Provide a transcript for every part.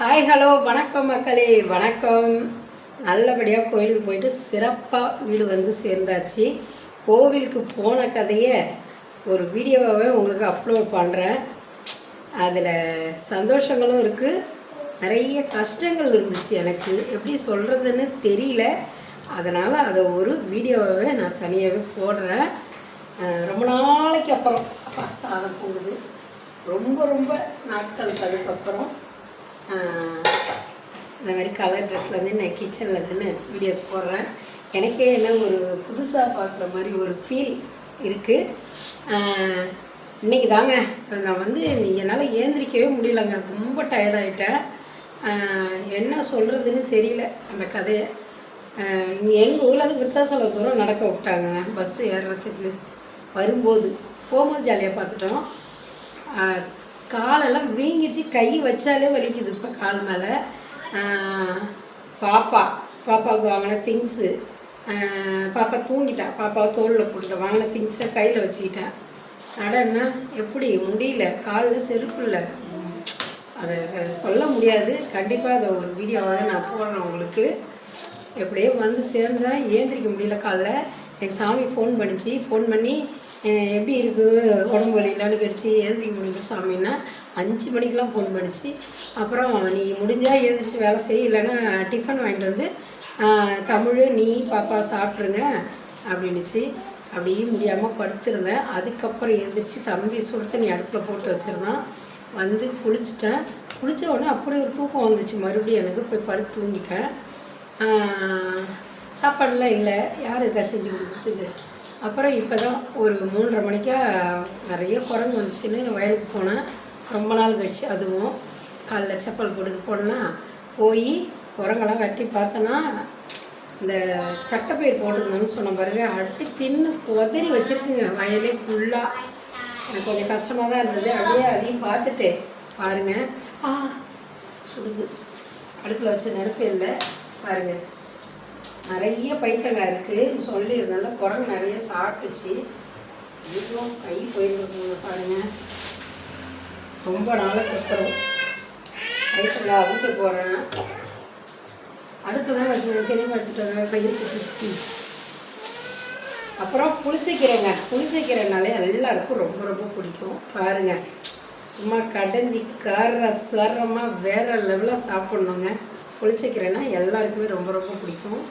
Hi hello வணக்கம் மக்களே வணக்கம். நல்லபடியாக கோயிலுக்கு போயிட்டு சிறப்பாக வீடு வந்து சேர்ந்தாச்சு. கோவிலுக்கு போன கதையை ஒரு வீடியோவாகவே உங்களுக்கு அப்லோட் பண்ணுறேன் அதில் சந்தோஷங்களும் இருக்குது நிறைய கஷ்டங்கள் இருந்துச்சு எனக்கு. எப்படி சொல்கிறதுன்னு தெரியல. அதனால் அதை ஒரு வீடியோவாகவே நான் தனியாகவே போடுறேன். ரொம்ப நாளைக்கு அப்புறம் அப்பா சாதம் போடுது ரொம்ப ரொம்ப நாட்கள் அதுக்கப்புறம் இந்த மாதிரி கலர் ட்ரெஸ்ஸில் வந்து நான் கிச்சனில் தானே வீடியோஸ் போடுறேன். எனக்கே என்ன ஒரு புதுசாக பார்க்குற மாதிரி ஒரு ஃபீல் இருக்குது இன்றைக்கி தாங்க நான் வந்து என்னால் ஏந்திரிக்கவே முடியலங்க. ரொம்ப டயர்டாயிட்டேன் என்ன சொல்கிறதுன்னு தெரியல அந்த கதையை. இங்கே எங்கள் ஊரில் வந்து விருத்தாசலம் தூரம் நடக்க விட்டாங்க பஸ்ஸு ஏறுறதுக்கு. வரும்போது போகும்போது ஜாலியாக பார்த்துட்டோம். காலெல்லாம் வீங்கிடுச்சு. கை வச்சாலே வலிக்குது இப்போ கால் மேலே. பாப்பா பாப்பாவுக்கு வாங்கின திங்ஸு பாப்பா தூங்கிட்டா. பாப்பாவை தோளில் போட்டுட்டேன் வாங்கின திங்ஸை கையில் வச்சுக்கிட்டேன் அடன்னா எப்படி? முடியல. காலில் செருப்பு இல்லை. அதை சொல்ல முடியாது. கண்டிப்பாக அதை ஒரு வீடியோவாக நான் போடுறேன் உங்களுக்கு. எப்படியோ வந்து சேர்ந்தேன் ஏந்திரிக்க முடியல காலைல. எனக்கு சாமி ஃபோன் பண்ணிச்சு. ஃபோன் பண்ணி எப்படி இருக்குது உடம்பு வலியிலான்னு கேட்டுச்சு. எழுந்திரிக்க முடியல சாமின்னா அஞ்சு மணிக்கெலாம் ஃபோன் பண்ணிச்சு. அப்புறம் நீ முடிஞ்சால் எழுந்திரிச்சு வேலை செய். இல்லைன்னா டிஃபன் வாங்கிட்டு வந்து தமிழ் நீ பாப்பா சாப்பிட்ருங்க அப்படின்னுச்சு. அப்படியே முடியாமல் படுத்திருந்தேன். அதுக்கப்புறம் எழுந்திரிச்சு தம்பி சுடு நீ அடுப்பில் போட்டு வச்சுருந்தான். வந்து குளிச்சிட்டேன். குளிச்ச உடனே அப்படியே ஒரு தூக்கம் வந்துச்சு. மறுபடியும் எனக்கு போய் படுத்து தூங்கிட்டேன். சாப்பாடெல்லாம் சாப்பாடுலாம் இல்லை. யார் இருக்கா செஞ்சு கொடுத்துது? அப்புறம் இப்போ தான் ஒரு மூன்றரை மணிக்கா நிறைய குரங்கு வந்துச்சுன்னு நான் வயலுக்கு போனேன். ரொம்ப நாள் கழிச்சு அதுவும் காலைல செப்பல் போட்டுட்டு போனேன்னா போய் குரங்கெல்லாம் வெட்டி பார்த்தேன்னா இந்த தட்டைப்பயிர் போட்டிருந்தோன்னு சொன்ன பாருங்க அடி தின்னு உதறி வச்சிருக்குங்க. வயலே ஃபுல்லாக எனக்கு கொஞ்சம் கஷ்டமாக தான் இருந்தது. அப்படியே அதையும் பார்த்துட்டு பாருங்கள் ஆ சுடுது. அடுப்பில் வச்ச நெருப்பு இல்லை. பாருங்கள் நிறைய பைத்தங்காய் இருக்குது சொல்லியிருந்தால குரங்கு நிறைய சாப்பிட்டுச்சு. இதுவும் கை போயிருந்துருக்குங்க பாருங்கள் ரொம்ப நாளைக்கு அப்புறம் பைத்தங்காய் அவிக்க போகிறேன் அடுத்ததான் வச்சு தெளிவாக வச்சுட்டு வரேன். கையை சுற்றிச்சு அப்புறம் புளிச்சக்கீரைங்க. புளிச்சக்கீரைனாலே எல்லாருக்கும் ரொம்ப ரொம்ப பிடிக்கும். பாருங்க. சும்மா கடைஞ்சி கார சரமாக வேற லெவலில் சாப்பிட்ணுங்க. புளிச்சக்கீரைனா எல்லாருக்குமே ரொம்ப ரொம்ப பிடிக்கும்.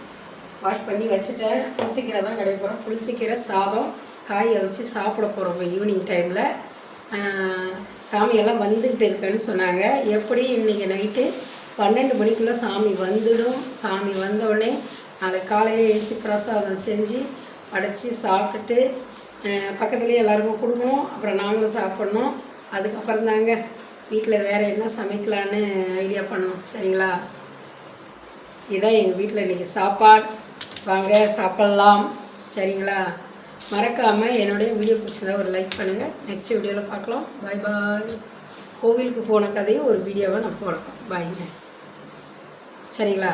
வாஷ் பண்ணி வச்சுட்டேன். புளிச்சிக்கீரை தான் கிடைக்க போகிறோம் புளிச்சிக்கீரை சாதம் காயை வச்சு சாப்பிட போகிறோம் இப்போ ஈவினிங் டைமில் சாமியெல்லாம் வந்துக்கிட்டு இருக்குன்னு சொன்னாங்க. எப்படி இன்றைக்கி நைட்டு பன்னெண்டு மணிக்குள்ளே சாமி வந்துடும். சாமி வந்தோடனே நாளை காலையில் எழுச்சி பிரசாதம் செஞ்சு படைச்சி சாப்பிட்டுட்டு பக்கத்துலேயே எல்லாருக்கும் கொடுக்கணும். அப்புறம் நாங்களும் சாப்பிட்ணும். அதுக்கப்புறம் தாங்க வீட்டில் வேறு என்ன சமைக்கலான்னு ஐடியா பண்ணுவோம். சரிங்களா? இதான் எங்கள் வீட்டில் இன்றைக்கி சாப்பாடு. வாங்க சாப்பிட்லாம். சரிங்களா? மறக்காமல் என்னுடைய வீடியோ பிடிச்சதை ஒரு லைக் பண்ணுங்கள் நெக்ஸ்ட் வீடியோவில் பார்க்கலாம். பாய் பாய் கோவிலுக்கு போன கதையும் ஒரு வீடியோவை நான் போடுறேன் பாய்ங்க சரிங்களா?